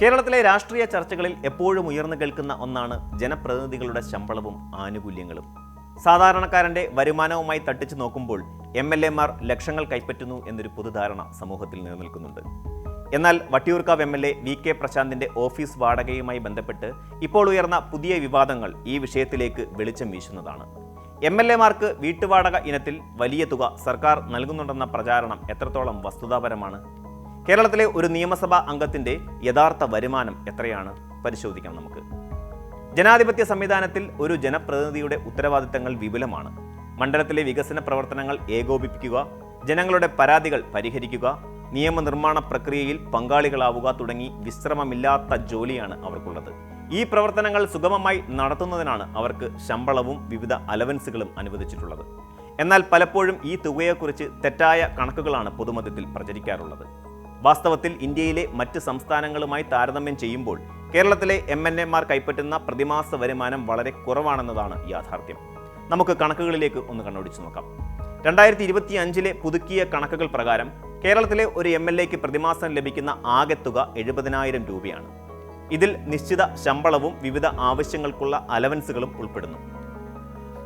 കേരളത്തിലെ രാഷ്ട്രീയ ചർച്ചകളിൽ എപ്പോഴും ഉയർന്നു കേൾക്കുന്ന ഒന്നാണ് ജനപ്രതിനിധികളുടെ ശമ്പളവും ആനുകൂല്യങ്ങളും. സാധാരണക്കാരന്റെ വരുമാനവുമായി തട്ടിച്ചു നോക്കുമ്പോൾ എം എൽ എമാർ ലക്ഷങ്ങൾ കൈപ്പറ്റുന്നു എന്നൊരു പൊതുധാരണ സമൂഹത്തിൽ നിലനിൽക്കുന്നുണ്ട്. എന്നാൽ Vattiyoorkavu M L A V K പ്രശാന്തിന്റെ office വാടകയുമായി ബന്ധപ്പെട്ട് ഇപ്പോൾ ഉയർന്ന പുതിയ വിവാദങ്ങൾ ഈ വിഷയത്തിലേക്ക് വെളിച്ചം വീശുന്നതാണ്. എം എൽ എമാർക്ക് വീട്ടുവാടക ഇനത്തിൽ വലിയ തുക സർക്കാർ നൽകുന്നുണ്ടെന്ന പ്രചാരണം എത്രത്തോളം വസ്തുതാപരമാണ്? കേരളത്തിലെ ഒരു നിയമസഭാ അംഗത്തിന്റെ യഥാർത്ഥ വരുമാനം എത്രയാണ്? പരിശോധിക്കാം നമുക്ക്. ജനാധിപത്യ സംവിധാനത്തിൽ ഒരു ജനപ്രതിനിധിയുടെ ഉത്തരവാദിത്തങ്ങൾ വിപുലമാണ്. മണ്ഡലത്തിലെ വികസന പ്രവർത്തനങ്ങൾ ഏകോപിപ്പിക്കുക ജനങ്ങളുടെ പരാതികൾ പരിഹരിക്കുക നിയമനിർമ്മാണ പ്രക്രിയയിൽ പങ്കാളികളാവുക തുടങ്ങി വിശ്രമമില്ലാത്ത ജോലിയാണ് അവർക്കുള്ളത്. ഈ പ്രവർത്തനങ്ങൾ സുഗമമായി നടത്തുന്നതിനാണ് അവർക്ക് ശമ്പളവും വിവിധ അലവൻസുകളും അനുവദിച്ചിട്ടുള്ളത്. എന്നാൽ പലപ്പോഴും ഈ തുകയെക്കുറിച്ച് തെറ്റായ കണക്കുകളാണ് പൊതുമധ്യത്തിൽ പ്രചരിക്കാറുള്ളത്. വാസ്തവത്തിൽ ഇന്ത്യയിലെ മറ്റ് സംസ്ഥാനങ്ങളുമായി താരതമ്യം ചെയ്യുമ്പോൾ കേരളത്തിലെ എം എൻ എമാർ കൈപ്പറ്റുന്ന പ്രതിമാസ വരുമാനം വളരെ കുറവാണെന്നതാണ് യാഥാർത്ഥ്യം. നമുക്ക് കണക്കുകളിലേക്ക് ഒന്ന് കണ്ണോടിച്ചു നോക്കാം. രണ്ടായിരത്തി ഇരുപത്തി അഞ്ചിലെ പുതുക്കിയ കണക്കുകൾ പ്രകാരം കേരളത്തിലെ ഒരു എം എൽ എക്ക് പ്രതിമാസം ലഭിക്കുന്ന ആകെ തുക എഴുപതിനായിരം രൂപയാണ്. ഇതിൽ നിശ്ചിത ശമ്പളവും വിവിധ ആവശ്യങ്ങൾക്കുള്ള അലവൻസുകളും ഉൾപ്പെടുന്നു.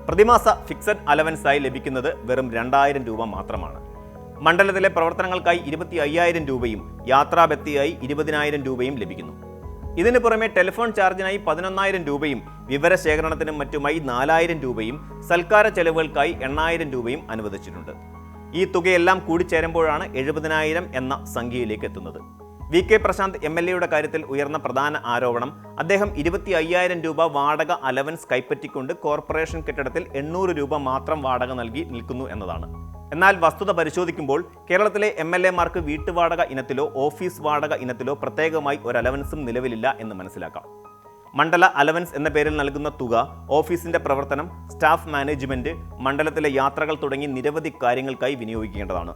പ്രതിമാസ ഫിക്സഡ് അലവൻസായി ലഭിക്കുന്നത് വെറും രണ്ടായിരം രൂപ മാത്രമാണ്. മണ്ഡലത്തിലെ പ്രവർത്തനങ്ങൾക്കായി ഇരുപത്തി അയ്യായിരം രൂപയും യാത്രാബത്തിയായി ഇരുപതിനായിരം രൂപയും ലഭിക്കുന്നു. ഇതിനു പുറമെ ടെലിഫോൺ ചാർജിനായി പതിനൊന്നായിരം രൂപയും വിവരശേഖരണത്തിനും മറ്റുമായി നാലായിരം രൂപയും സൽക്കാര ചെലവുകൾക്കായി എണ്ണായിരം രൂപയും അനുവദിച്ചിട്ടുണ്ട്. ഈ തുകയെല്ലാം കൂടിച്ചേരുമ്പോഴാണ് എഴുപതിനായിരം എന്ന സംഖ്യയിലേക്ക് എത്തുന്നത്. V K Prashanth M L എയുടെ കാര്യത്തിൽ ഉയർന്ന പ്രധാന ആരോപണം അദ്ദേഹം ഇരുപത്തി അയ്യായിരം രൂപ വാടക അലവൻസ് കൈപ്പറ്റിക്കൊണ്ട് കോർപ്പറേഷൻ കെട്ടിടത്തിൽ എണ്ണൂറ് രൂപ മാത്രം വാടക നൽകി നിൽക്കുന്നു എന്നതാണ്. എന്നാൽ വസ്തുത പരിശോധിക്കുമ്പോൾ കേരളത്തിലെ എം എൽ എമാർക്ക് വീട്ടുവാടക ഇനത്തിലോ ഓഫീസ് വാടക ഇനത്തിലോ പ്രത്യേകമായി ഒരു അലവൻസും നിലവിലില്ല എന്ന് മനസ്സിലാക്കാം. മണ്ഡല അലവൻസ് എന്ന പേരിൽ നൽകുന്ന തുക ഓഫീസിന്റെ പ്രവർത്തനം സ്റ്റാഫ് മാനേജ്മെന്റ് മണ്ഡലത്തിലെ യാത്രകൾ തുടങ്ങി നിരവധി കാര്യങ്ങൾക്കായി വിനിയോഗിക്കേണ്ടതാണ്.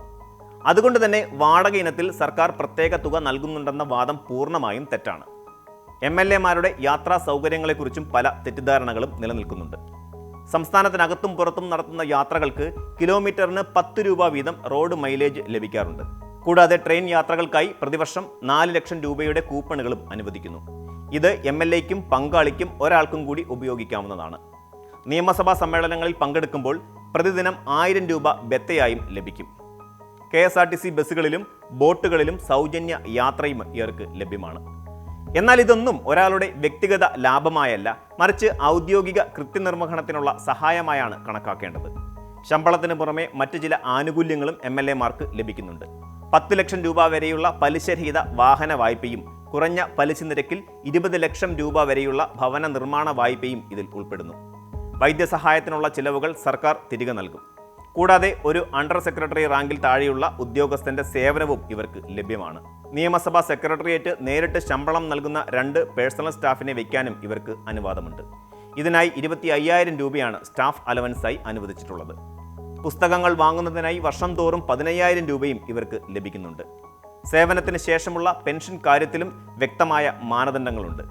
അതുകൊണ്ട് തന്നെ വാടക ഇനത്തിൽ സർക്കാർ പ്രത്യേക തുക നൽകുന്നുണ്ടെന്ന വാദം പൂർണമായും തെറ്റാണ്. എം എൽ എമാരുടെ യാത്രാ സൗകര്യങ്ങളെക്കുറിച്ചും പല തെറ്റിദ്ധാരണകളും നിലനിൽക്കുന്നുണ്ട്. സംസ്ഥാനത്തിനകത്തും പുറത്തും നടത്തുന്ന യാത്രകൾക്ക് കിലോമീറ്ററിന് പത്ത് രൂപ വീതം റോഡ് മൈലേജ് ലഭിക്കാറുണ്ട്. കൂടാതെ ട്രെയിൻ യാത്രകൾക്കായി പ്രതിവർഷം നാല് ലക്ഷം രൂപയുടെ കൂപ്പണുകളും അനുവദിക്കുന്നു. ഇത് എം എൽ എക്കും പങ്കാളിക്കും ഒരാൾക്കും കൂടി ഉപയോഗിക്കാവുന്നതാണ്. നിയമസഭാ സമ്മേളനങ്ങളിൽ പങ്കെടുക്കുമ്പോൾ പ്രതിദിനം ആയിരം രൂപ ബെത്തയായും ലഭിക്കും. K S R T C ബസ്സുകളിലും ബോട്ടുകളിലും സൗജന്യ യാത്രയും ഇവർക്ക് ലഭ്യമാണ്. എന്നാൽ ഇതൊന്നും ഒരാളുടെ വ്യക്തിഗത ലാഭമായല്ല മറിച്ച് ഔദ്യോഗിക കൃത്യനിർവഹണത്തിനുള്ള സഹായമായാണ് കണക്കാക്കേണ്ടത്. ശമ്പളത്തിന് പുറമെ മറ്റു ചില ആനുകൂല്യങ്ങളും എം എൽ എമാർക്ക് ലഭിക്കുന്നുണ്ട്. പത്ത് ലക്ഷം രൂപ വരെയുള്ള പലിശരഹിത വാഹന വായ്പയും കുറഞ്ഞ പലിശ നിരക്കിൽ ഇരുപത് ലക്ഷം രൂപ വരെയുള്ള ഭവന നിർമ്മാണ വായ്പയും ഇതിൽ ഉൾപ്പെടുന്നു. വൈദ്യസഹായത്തിനുള്ള ചിലവുകൾ സർക്കാർ തിരികെ നൽകും. കൂടാതെ ഒരു അണ്ടർ സെക്രട്ടറി റാങ്കിൽ താഴെയുള്ള ഉദ്യോഗസ്ഥന്റെ സേവനവും ഇവർക്ക് ലഭ്യമാണ്. നിയമസഭാ സെക്രട്ടേറിയറ്റ് നേരിട്ട് ശമ്പളം നൽകുന്ന രണ്ട് പേഴ്സണൽ സ്റ്റാഫിനെ വയ്ക്കാനും ഇവർക്ക് അനുവാദമുണ്ട്. ഇതിനായി ഇരുപത്തി അയ്യായിരം രൂപയാണ് സ്റ്റാഫ് അലവൻസായി അനുവദിച്ചിട്ടുള്ളത്. പുസ്തകങ്ങൾ വാങ്ങുന്നതിനായി വർഷം തോറും പതിനയ്യായിരം രൂപയും ഇവർക്ക് ലഭിക്കുന്നുണ്ട്. സേവനത്തിന് ശേഷമുള്ള പെൻഷൻ കാര്യത്തിലും വ്യക്തമായ മാനദണ്ഡങ്ങളുണ്ട്.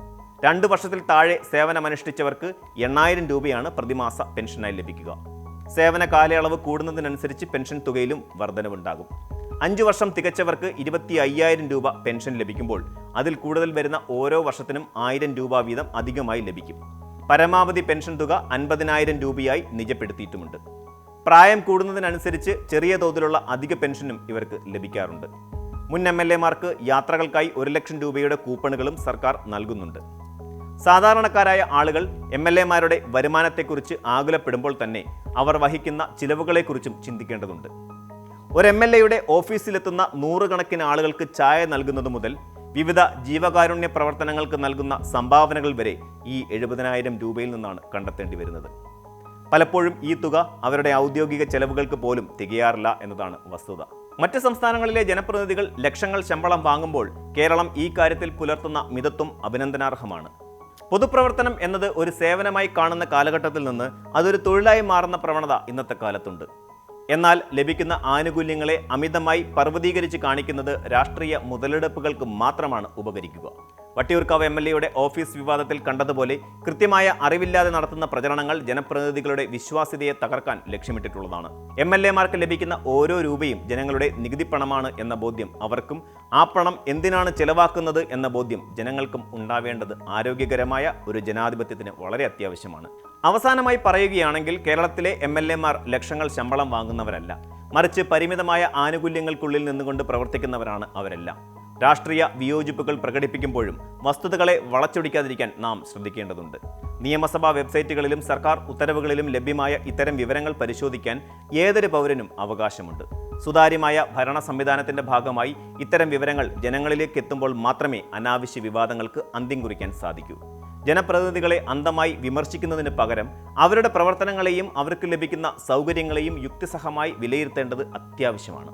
രണ്ട് വർഷത്തിൽ താഴെ സേവനമനുഷ്ഠിച്ചവർക്ക് എണ്ണായിരം രൂപയാണ് പ്രതിമാസ പെൻഷനായി ലഭിക്കുക. സേവന കാലയളവ് കൂടുന്നതിനനുസരിച്ച് പെൻഷൻ തുകയിലും വർധനവുണ്ടാകും. അഞ്ചു വർഷം തികച്ചവർക്ക് ഇരുപത്തി അയ്യായിരം രൂപ പെൻഷൻ ലഭിക്കുമ്പോൾ അതിൽ കൂടുതൽ വരുന്ന ഓരോ വർഷത്തിനും ആയിരം രൂപ വീതം അധികമായി ലഭിക്കും. പരമാവധി പെൻഷൻ തുക അൻപതിനായിരം രൂപയായി നിജപ്പെടുത്തിയിട്ടുമുണ്ട്. പ്രായം കൂടുന്നതിനനുസരിച്ച് ചെറിയ തോതിലുള്ള അധിക പെൻഷനും ഇവർക്ക് ലഭിക്കാറുണ്ട്. മുൻ എം എൽ എമാർക്ക് യാത്രകൾക്കായി ഒരു ലക്ഷം രൂപയുടെ കൂപ്പണുകളും സർക്കാർ നൽകുന്നുണ്ട്. സാധാരണക്കാരായ ആളുകൾ എം എൽ എമാരുടെ വരുമാനത്തെക്കുറിച്ച് ആകുലപ്പെടുമ്പോൾ തന്നെ അവർ വഹിക്കുന്ന ചിലവുകളെക്കുറിച്ചും ചിന്തിക്കേണ്ടതുണ്ട്. ഒരു എം എൽ എയുടെ ഓഫീസിലെത്തുന്ന നൂറുകണക്കിന് ആളുകൾക്ക് ചായ നൽകുന്നത് മുതൽ വിവിധ ജീവകാരുണ്യ പ്രവർത്തനങ്ങൾക്ക് നൽകുന്ന സംഭാവനകൾ വരെ ഈ എഴുപതിനായിരം രൂപയിൽ നിന്നാണ് കണ്ടെത്തേണ്ടി വരുന്നത്. പലപ്പോഴും ഈ തുക അവരുടെ ഔദ്യോഗിക ചെലവുകൾക്ക് പോലും തികയാറില്ല എന്നതാണ് വസ്തുത. മറ്റ് സംസ്ഥാനങ്ങളിലെ ജനപ്രതിനിധികൾ ലക്ഷങ്ങൾ ശമ്പളം വാങ്ങുമ്പോൾ കേരളം ഈ കാര്യത്തിൽ പുലർത്തുന്ന മിതത്വം അഭിനന്ദനാർഹമാണ്. പൊതുപ്രവർത്തനം എന്നത് ഒരു സേവനമായി കാണുന്ന കാലഘട്ടത്തിൽ നിന്ന് അതൊരു തൊഴിലായി മാറുന്ന പ്രവണത ഇന്നത്തെ കാലത്തുണ്ട്. എന്നാൽ ലഭിക്കുന്ന ആനുകൂല്യങ്ങളെ അമിതമായി പർവതീകരിച്ച് കാണിക്കുന്നത് രാഷ്ട്രീയ മുതലെടുപ്പുകൾക്ക് മാത്രമാണ് ഉപകരിക്കുക. വട്ടിയൂർക്കാവ് എം എൽ എയുടെ ഓഫീസ് വിവാദത്തിൽ കണ്ടതുപോലെ കൃത്യമായ അറിവില്ലാതെ നടത്തുന്ന പ്രചരണങ്ങൾ ജനപ്രതിനിധികളുടെ വിശ്വാസ്യതയെ തകർക്കാൻ ലക്ഷ്യമിട്ടിട്ടുള്ളതാണ്. എം എൽ എമാർക്ക് ലഭിക്കുന്ന ഓരോ രൂപയും ജനങ്ങളുടെ നികുതി പണമാണ് എന്ന ബോധ്യം അവർക്കും ആ പണം എന്തിനാണ് ചെലവാക്കുന്നത് എന്ന ബോധ്യം ജനങ്ങൾക്കും ഉണ്ടാവേണ്ടത് ആരോഗ്യകരമായ ഒരു ജനാധിപത്യത്തിന് വളരെ അത്യാവശ്യമാണ്. അവസാനമായി പറയുകയാണെങ്കിൽ കേരളത്തിലെ എം എൽ എമാർ ലക്ഷങ്ങൾ ശമ്പളം വാങ്ങുന്നവരല്ല. മറിച്ച് പരിമിതമായ ആനുകൂല്യങ്ങൾക്കുള്ളിൽ നിന്നുകൊണ്ട് പ്രവർത്തിക്കുന്നവരാണ് അവരെല്ലാം. രാഷ്ട്രീയ വിയോജിപ്പുകൾ പ്രകടിപ്പിക്കുമ്പോഴും വസ്തുതകളെ വളച്ചൊടിക്കാതിരിക്കാൻ നാം ശ്രദ്ധിക്കേണ്ടതുണ്ട്. നിയമസഭാ വെബ്സൈറ്റുകളിലും സർക്കാർ ഉത്തരവുകളിലും ലഭ്യമായ ഇത്തരം വിവരങ്ങൾ പരിശോധിക്കാൻ ഏതൊരു പൗരനും അവകാശമുണ്ട്. സുതാര്യമായ ഭരണ സംവിധാനത്തിന്റെ ഭാഗമായി ഇത്തരം വിവരങ്ങൾ ജനങ്ങളിലേക്ക് എത്തുമ്പോൾ മാത്രമേ അനാവശ്യ വിവാദങ്ങൾക്ക് അന്ത്യം കുറിക്കാൻ സാധിക്കൂ. ജനപ്രതിനിധികളെ അന്തമായി വിമർശിക്കുന്നതിന് പകരം അവരുടെ പ്രവർത്തനങ്ങളെയും അവർക്ക് ലഭിക്കുന്ന സൗകര്യങ്ങളെയും യുക്തിസഹമായി വിലയിരുത്തേണ്ടത് അത്യാവശ്യമാണ്.